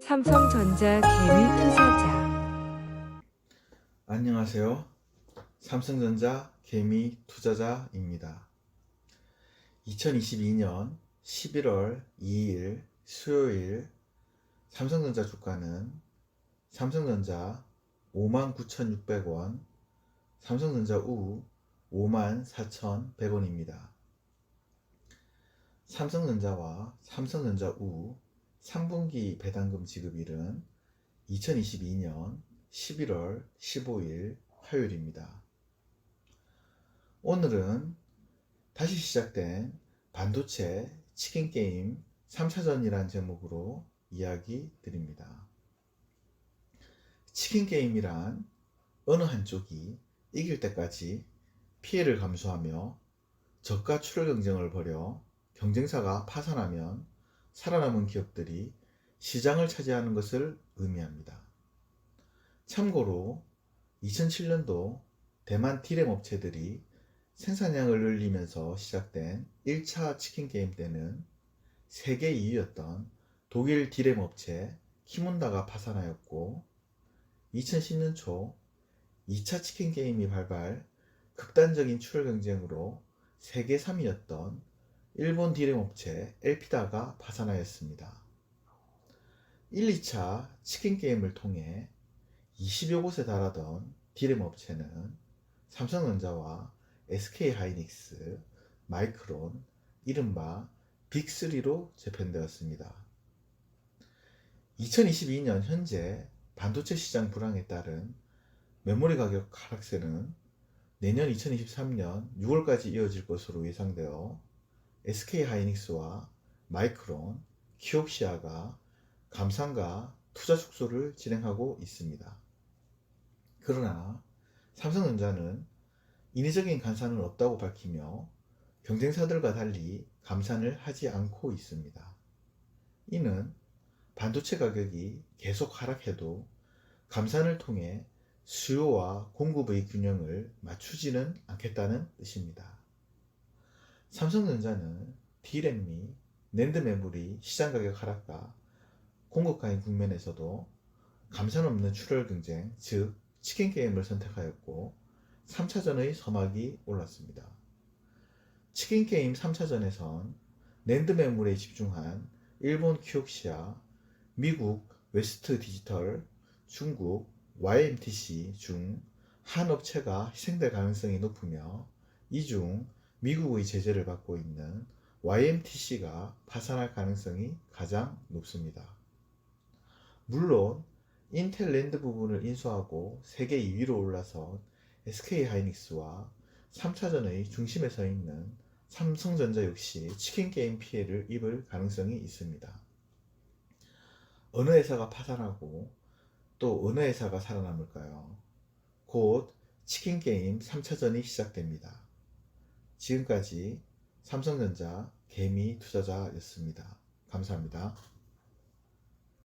삼성전자 개미 투자자 안녕하세요. 삼성전자 개미 투자자입니다. 2022년 11월 2일 수요일 삼성전자 주가는 삼성전자 59,600원, 삼성전자 우 54,100원입니다. 삼성전자와 삼성전자 우 3분기 배당금 지급일은 2022년 11월 15일 화요일입니다. 오늘은 다시 시작된 반도체 치킨 게임 3차전이란 제목으로 이야기 드립니다. 치킨 게임이란 어느 한쪽이 이길 때까지 피해를 감수하며 저가 출혈 경쟁을 벌여 경쟁사가 파산하면 살아남은 기업들이 시장을 차지하는 것을 의미합니다. 참고로 2007년도 대만 디램 업체들이 생산량을 늘리면서 시작된 1차 치킨 게임 때는 세계 2위였던 독일 디램 업체 키문다가 파산하였고 2010년 초 2차 치킨 게임이 발발 극단적인 출혈 경쟁으로 세계 3위였던 일본 디램 업체 엘피다가 파산하였습니다. 1, 2차 치킨 게임을 통해 20여 곳에 달하던 디램 업체는 삼성전자와 SK 하이닉스, 마이크론, 이른바 빅3로 재편되었습니다. 2022년 현재 반도체 시장 불황에 따른 메모리 가격 하락세는 내년 2023년 6월까지 이어질 것으로 예상되어 SK 하이닉스와 마이크론, 키옥시아가 감산과 투자 축소를 진행하고 있습니다. 그러나 삼성전자는 인위적인 감산은 없다고 밝히며 경쟁사들과 달리 감산을 하지 않고 있습니다. 이는 반도체 가격이 계속 하락해도 감산을 통해 수요와 공급의 균형을 맞추지는 않겠다는 뜻입니다. 삼성전자는 및 낸드 메모리 시장 가격 하락과 공급가인 국면에서도 감산 없는 출혈 경쟁, 즉 치킨 게임을 선택하였고 3차전의 서막이 올랐습니다. 치킨 게임 3차전에선 낸드 매물에 집중한 일본 키옥시아, 미국 웨스트 디지털, 중국 YMTC 중 한 업체가 희생될 가능성이 높으며 이 중 미국의 제재를 받고 있는 YMTC가 파산할 가능성이 가장 높습니다. 물론 인텔 랜드 부분을 인수하고 세계 2위로 올라선 SK 하이닉스와 3차전의 중심에 서 있는 삼성전자 역시 치킨 게임 피해를 입을 가능성이 있습니다. 어느 회사가 파산하고 또 어느 회사가 살아남을까요? 곧 치킨 게임 3차전이 시작됩니다. 지금까지 삼성전자 개미 투자자였습니다. 감사합니다.